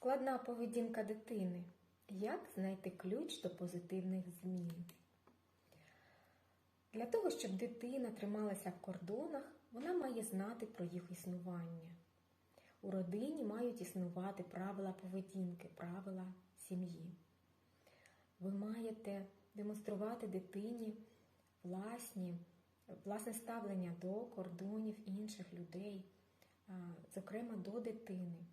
Складна поведінка дитини. Як знайти ключ до позитивних змін? Для того, щоб дитина трималася в кордонах, вона має знати про їх існування. У родині мають існувати правила поведінки, правила сім'ї. Ви маєте демонструвати дитині власні, власне ставлення до кордонів інших людей, зокрема до дитини.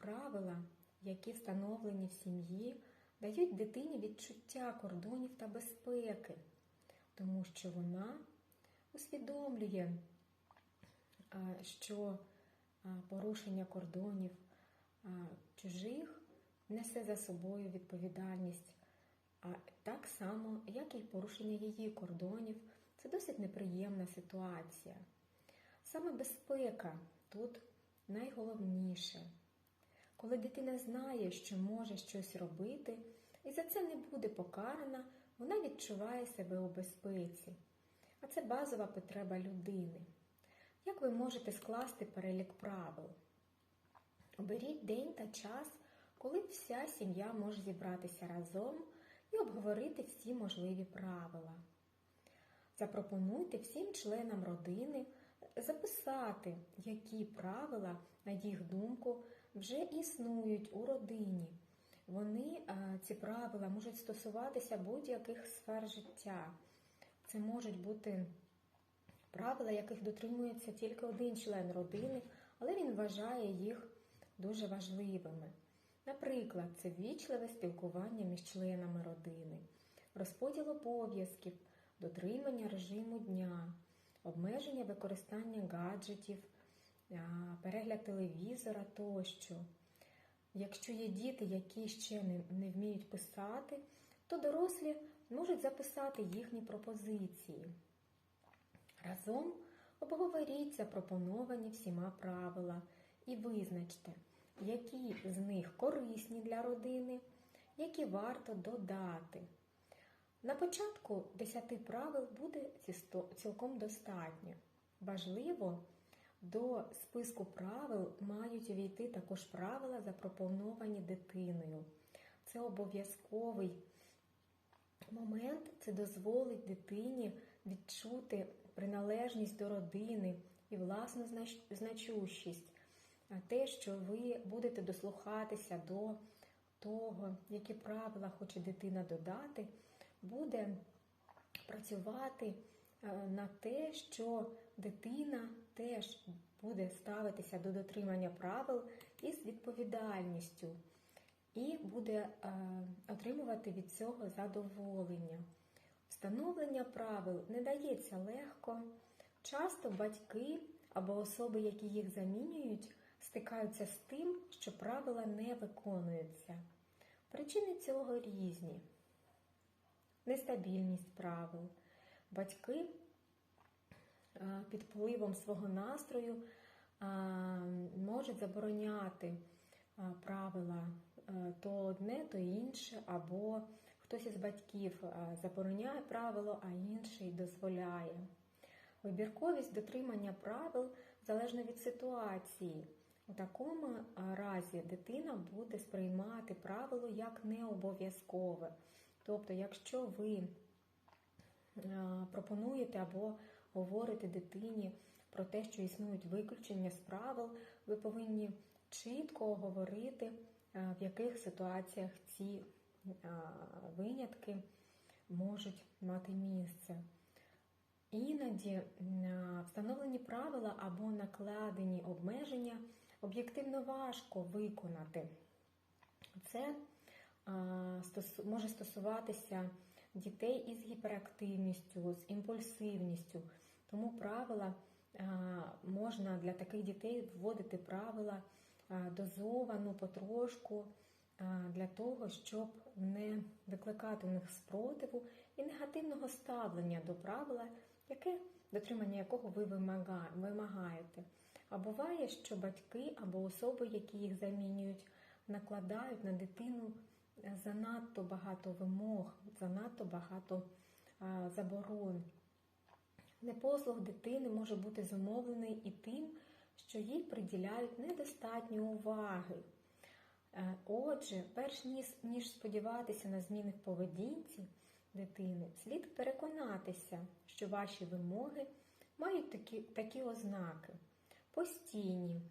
Правила, які встановлені в сім'ї, дають дитині відчуття кордонів та безпеки, тому що вона усвідомлює, що порушення кордонів чужих несе за собою відповідальність, а так само, як і порушення її кордонів. Це досить неприємна ситуація. Саме безпека тут найголовніше. Коли дитина знає, що може щось робити, і за це не буде покарана, вона відчуває себе у безпеці. А це базова потреба людини. Як ви можете скласти перелік правил? Оберіть день та час, коли вся сім'я може зібратися разом і обговорити всі можливі правила. Запропонуйте всім членам родини записати, які правила, на їх думку, вже існують у родині. Вони, ці правила, можуть стосуватися будь-яких сфер життя. Це можуть бути правила, яких дотримується тільки один член родини, але він вважає їх дуже важливими. Наприклад, це ввічливе спілкування між членами родини, розподіл обов'язків, дотримання режиму дня, обмеження використання гаджетів, перегляд телевізора тощо. Якщо є діти, які ще не, не вміють писати, то дорослі можуть записати їхні пропозиції. Разом обговоріть запропоновані всіма правила і визначте, які з них корисні для родини, які варто додати. На початку 10 правил буде цілком достатньо. Важливо, до списку правил мають увійти також правила, запропоновані дитиною. Це обов'язковий момент, це дозволить дитині відчути приналежність до родини і власну значущість. А те, що ви будете дослухатися до того, які правила хоче дитина додати, буде працювати на те, що дитина теж буде ставитися до дотримання правил із відповідальністю і буде е, отримувати від цього задоволення. Встановлення правил не дається легко. Часто батьки або особи, які їх замінюють, стикаються з тим, що правила не виконуються. Причини цього різні. Нестабільність правил. Батьки е, під впливом свого настрою е, можуть забороняти е, правила то одне, то інше, або хтось із батьків забороняє правило, а інший дозволяє. Вибірковість дотримання правил залежно від ситуації. У такому разі дитина буде сприймати правило як необов'язкове. Тобто, якщо ви пропонуєте або говорите дитині про те, що існують виключення з правил, ви повинні чітко говорити, е, в яких ситуаціях ці е, винятки можуть мати місце. Іноді е, встановлені правила або накладені обмеження об'єктивно важко виконати. Це може стосуватися дітей із гіперактивністю, з імпульсивністю. Тому правила можна для таких дітей вводити правила дозовану потрошку для того, щоб не викликати у них спротиву і негативного ставлення до правила, яке дотримання якого ви вимагаєте. А буває, що батьки або особи, які їх замінюють, накладають на дитину занадто багато вимог, занадто багато заборон. Непослух дитини може бути зумовлений і тим, що їй приділяють недостатньо уваги. Е, Отже, перш ніж, ніж сподіватися на зміни в поведінці дитини, слід переконатися, що ваші вимоги мають такі, такі ознаки. Постійні.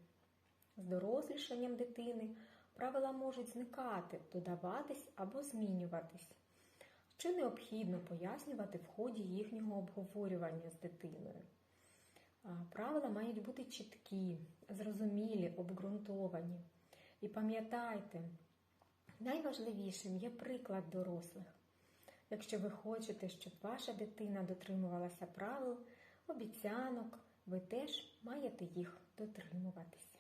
З дорослішанням дитини правила можуть зникати, додаватись або змінюватись, що необхідно пояснювати в ході їхнього обговорювання з дитиною. Правила мають бути чіткі, зрозумілі, обґрунтовані. І пам'ятайте, найважливішим є приклад дорослих. Якщо ви хочете, щоб ваша дитина дотримувалася правил, обіцянок, ви теж маєте їх дотримуватися.